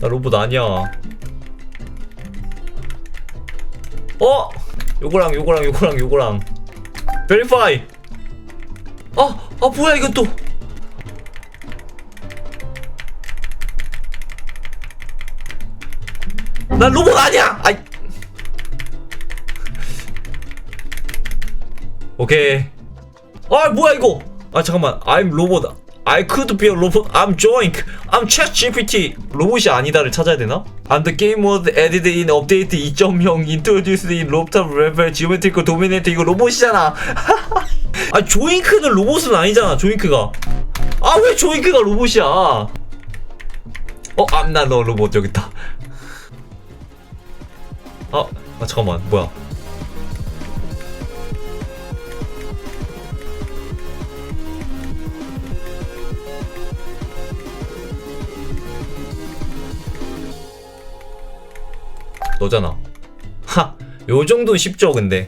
나 로봇 아니야. 어? 요거랑 요거랑 요거랑 요거랑. 베리파이. 아, 아 뭐야 이건 또. 난 로봇 아니야. 아이. 오케이. 아 뭐야 이거? 아 잠깐만. I'm 로봇. I could be a robot. I'm Joink. I'm ChatGPT. 로봇이 아니다를 찾아야 되나? And the game was added in update 2.0 introduced in laptop level geometric dominant 이거 로봇이잖아. 아 조잉크는 로봇은 아니잖아. 조잉크가. 아 왜 조잉크가 로봇이야? 어, 암나 너 로봇 여기 있다. 아, 아 잠깐만 뭐야? 너잖아. 하, 요 정도 쉽죠 근데.